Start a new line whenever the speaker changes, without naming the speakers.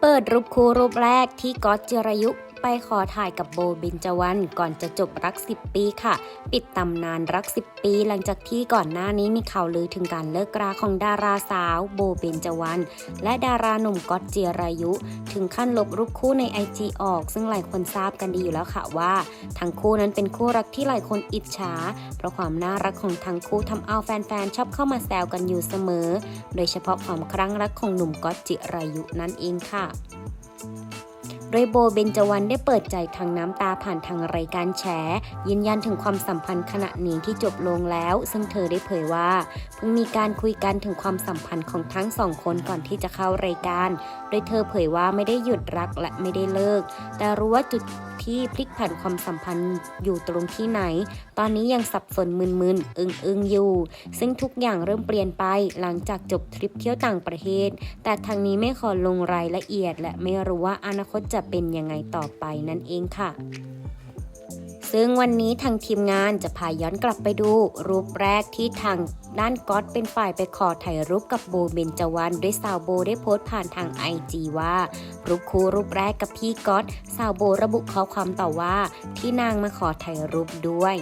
เปิดรูปคู่รูปแรกที่ก๊อตเจิรยุ ไปขอถ่ายกับโบเบนจวันก่อนจะจบรัก 10 ปีค่ะ ปิดตำนานรัก 10 ปี หลังจากที่ก่อนหน้านี้มีข่าวลือถึงการเลิกราของดาราสาว โบเบนจวัน และดาราหนุ่มก๊อตเจิรายุ ถึงขั้นลบรูปคู่ใน IG ออก ซึ่งหลายคนทราบกันดีอยู่แล้วค่ะว่า ทั้งคู่นั้นเป็นคู่รักที่หลายคนอิจฉา เพราะความน่ารักของทั้งคู่ทำเอาแฟนๆชอบเข้ามาแซวกันอยู่เสมอ โดยเฉพาะความครั้งรักของหนุ่มก๊อตจิรายุนั่นเองค่ะ โดยโบเบนจวันได้เปิดใจทางน้ำตาผ่านทางรายการแฉยืนยันถึงความสัมพันธ์ขณะนี้ที่จบลงแล้ว ซึ่งเธอได้เผยว่า เพิ่งมีการคุยกันถึงความสัมพันธ์ของทั้งสองคนก่อนที่จะเข้ารายการ โดยเธอเผยว่าไม่ได้หยุดรักและไม่ได้เลิก แต่รู้ว่าจุด ที่พลิกผันความสัมพันธ์อยู่ตรงที่ไหน ตอนนี้ยังสับสนมึนๆอึงๆอยู่ ซึ่งทุกอย่างเริ่มเปลี่ยนไปหลังจากจบทริปเที่ยวต่างประเทศ แต่ทางนี้ไม่ขอลงรายละเอียด และไม่รู้ว่าอนาคตจะเป็นยังไงต่อไปนั่นเองค่ะ ซึ่งวันนี้ทางทีมงานจะพาย้อนกลับไปดู รูปแรกที่ทางด้านก๊อตเป็นฝ่ายไปขอถ่ายรูปกับโบเบนจวันด้วยสาวโบได้โพสต์ผ่านทางไอจีว่า รูปคู่รูปแรกกับพี่ก๊อตสาวโบระบุข้อความต่อว่า ที่นางมาขอถ่ายรูปด้วย